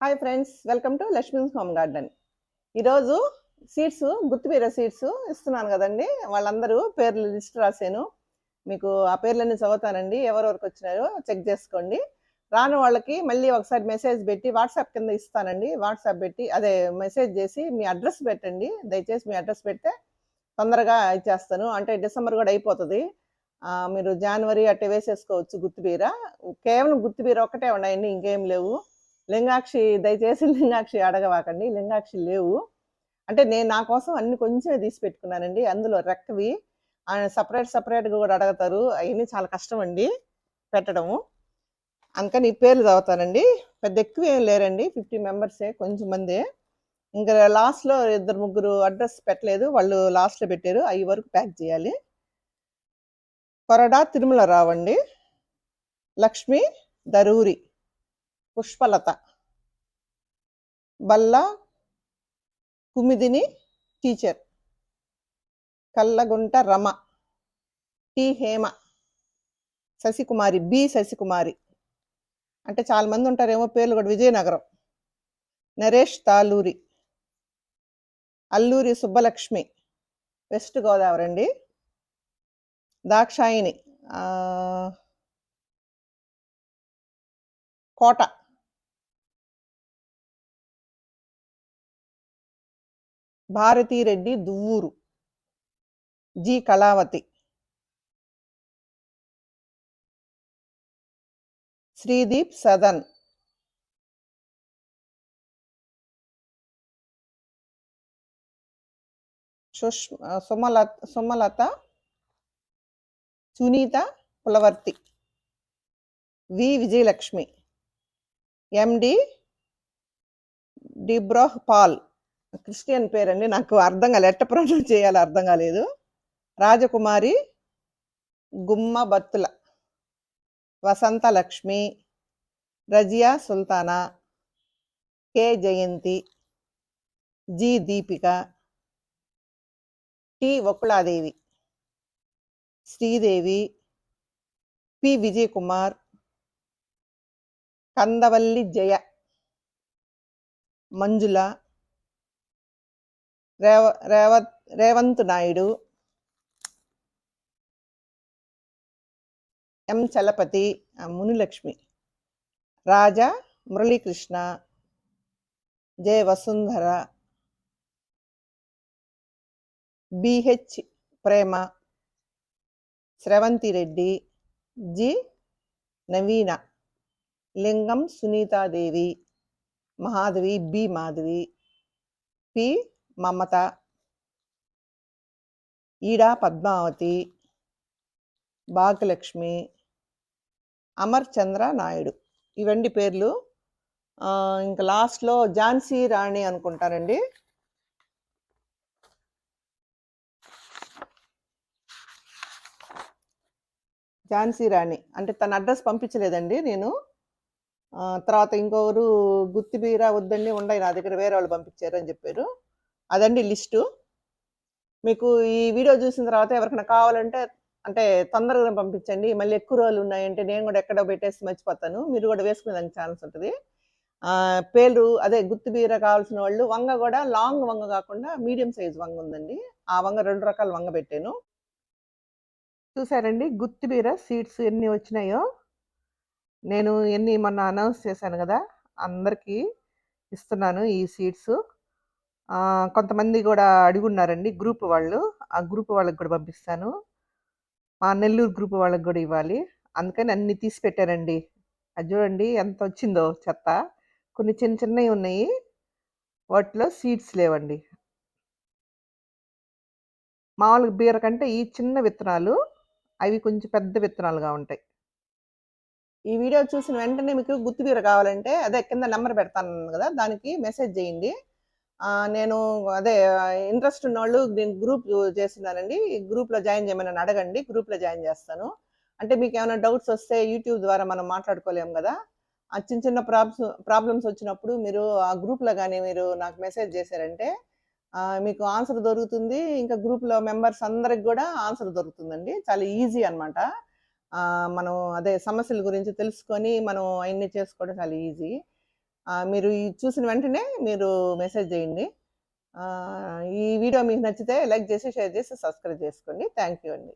Hi friends welcome to Lakshmi's home garden ఈరోజు seeds గుర్తుపీర seeds ఇస్తున్నాను కదండి. వాళ్ళందరూ పేర్లు లిస్ట్ రాశాను. మీకు ఆ పేర్లన్నీ చదువుతానండి. ఎవరెవరికి వచ్చినారో చెక్ చేసుకోండి. రాని వాళ్ళకి మళ్ళీ ఒకసారి మెసేజ్ పెట్టి వాట్సాప్ కింద ఇస్తానండి. వాట్సాప్ పెట్టి అదే మెసేజ్ చేసి మీ అడ్రస్ పెట్టండి. దయచేసి మీ అడ్రస్ పెడితే తొందరగా ఇచ్చేస్తాను. అంటే డిసెంబర్ కూడా అయిపోతుంది. మీరు జనవరి అట్టే వేసేసుకోవచ్చు గుత్తిబీర కేవలం గుత్తిబీర ఒక్కటే ఉన్నాయండి ఇంకేం లేవు. లింగాక్షి దయచేసి లింగాక్షి అడగవాకండి. లింగాక్షి లేవు. అంటే నేను నా కోసం అన్ని కొంచెమే తీసి పెట్టుకున్నానండి. అందులో రెక్కవి సపరేట్ సపరేట్గా కూడా అడగతారు. అవన్నీ చాలా కష్టం అండి పెట్టడము. అందుకని పేర్లు చదువుతానండి. పెద్ద ఎక్కువ ఏం లేరండి. ఫిఫ్టీ మెంబర్సే కొంచెం మందే. ఇంకా లాస్ట్లో ఇద్దరు ముగ్గురు అడ్రస్ పెట్టలేదు. వాళ్ళు లాస్ట్లో పెట్టారు. అవి వరకు ప్యాక్ చేయాలి. కొరడా తిరుమల రావండి Lakshmi Daruri Pushpalatha. Balla Kumidini teacher. Kallagunta Rama. T Hema. Sasikumari. B Sasikumari. అంటే చాలా మంది ఉంటారేమో పేర్లు కూడా. విజయనగరం. నరేష్ తాలూరి. అల్లూరి సుబ్బలక్ష్మి. వెస్ట్ గోదావరి అండి. Dakshayani Kota. Bharathireddy Duvvuru. G. Kalavathi. Sreedeep Sadan. Sushma Sumalatha Sumalatha. Sunitha Pulavarthi. V. Vijayalakshmi. MD డిబ్రోహ్ Paul. Christian పేరండి. నాకు అర్థం కాలేదు ఎట్ట ప్రొనౌన్స్ చేయాలో అర్థం కాలేదు. Rajakumari Gumma Battula Vasantha Lakshmi Razia Sultana K Jayanthi G Deepika T Vakuladevi Sridevi P Vijay Kumar Kandavalli Jaya Manjula Reva Revath Revanth Naidu M Chalapathi Munilakshmi Raja Muralikrishna J Vasundhara BH Prema Sravanthi Reddy G Naveena Lingam Sunithadevi Mahadevi B Madhavi P Mamatha. Eda Padmavathi. Bhagyalakshmi. Amar చంద్ర నాయుడు ఇవండి పేర్లు ఇంకా లాస్ట్లో ఝాన్సీ రాణి అనుకుంటారండి. ఝాన్సీ రాణి. అంటే తన address పంపించలేదండి నేను. తర్వాత ఇంకొకరు గుత్తిబీరా వద్దండి ఉండయి నా దగ్గర వేరే వాళ్ళు పంపించారు అని చెప్పారు. అదండి లిస్టు. మీకు ఈ వీడియో చూసిన తర్వాత ఎవరికైనా కావాలంటే అంటే తొందరగా పంపించండి. మళ్ళీ ఎక్కువ రోజులు ఉన్నాయంటే నేను కూడా ఎక్కడో పెట్టేసి మర్చిపోతాను. మీరు కూడా వేసుకునే దానికి ఛాన్స్ ఉంటుంది. పేరు అదే అదే గుత్తిబీర కావాల్సిన వాళ్ళు వంగ కూడా లాంగ్ వంగ కాకుండా మీడియం సైజ్ వంగ ఉందండి. ఆ వంగ రెండు రకాల వంగ పెట్టాను. చూసారండి? గుత్తిబీర సీడ్స్ ఎన్ని వచ్చినాయో. నేను ఎన్ని మొన్న అనౌన్స్ చేశాను కదా అందరికీ ఇస్తున్నాను ఈ సీడ్స్. కొంతమంది కూడా అడుగున్నారండి గ్రూప్ వాళ్ళు. ఆ గ్రూప్ వాళ్ళకి కూడా పంపిస్తాను. మా నెల్లూరు గ్రూప్ వాళ్ళకి కూడా ఇవ్వాలి. అందుకని అన్ని తీసి పెట్టానండి. అది చూడండి ఎంత వచ్చిందో చెత్త. కొన్ని చిన్న చిన్నవి ఉన్నాయి. వాటిలో సీడ్స్ లేవండి. మామూలుగా బీర కంటే ఈ చిన్న విత్తనాలు అవి కొంచెం పెద్ద విత్తనాలుగా ఉంటాయి. ఈ వీడియో చూసిన వెంటనే మీకు గుర్తుబీర కావాలంటే అదే కింద నెంబర్ పెడతాను కదా దానికి మెసేజ్ చేయండి. నేను అదే ఇంట్రెస్ట్ ఉన్న వాళ్ళు నేను గ్రూప్ చేస్తున్నానండి ఈ గ్రూప్లో జాయిన్ చేయమని అడగండి. గ్రూప్లో జాయిన్ చేస్తాను. అంటే మీకు ఏమైనా డౌట్స్ వస్తే యూట్యూబ్ ద్వారా మనం మాట్లాడుకోలేము కదా. ఆ చిన్న చిన్న ప్రాబ్లమ్స్ ప్రాబ్లమ్స్ వచ్చినప్పుడు మీరు ఆ గ్రూప్లో కానీ మీరు నాకు మెసేజ్ చేశారంటే మీకు ఆన్సర్ దొరుకుతుంది. ఇంకా గ్రూప్లో మెంబర్స్ అందరికి కూడా ఆన్సర్ దొరుకుతుందండి. చాలా ఈజీ అనమాట మనం అదే సమస్యల గురించి తెలుసుకొని మనం అవన్నీ చేసుకోవడం చాలా ఈజీ మీరు చూసిన వెంటనే మీరు మెసేజ్ చేయండి. ఈ వీడియో మీకు నచ్చితే లైక్ చేసి షేర్ చేసి సబ్స్క్రైబ్ చేసుకోండి. థ్యాంక్ యూ అండి.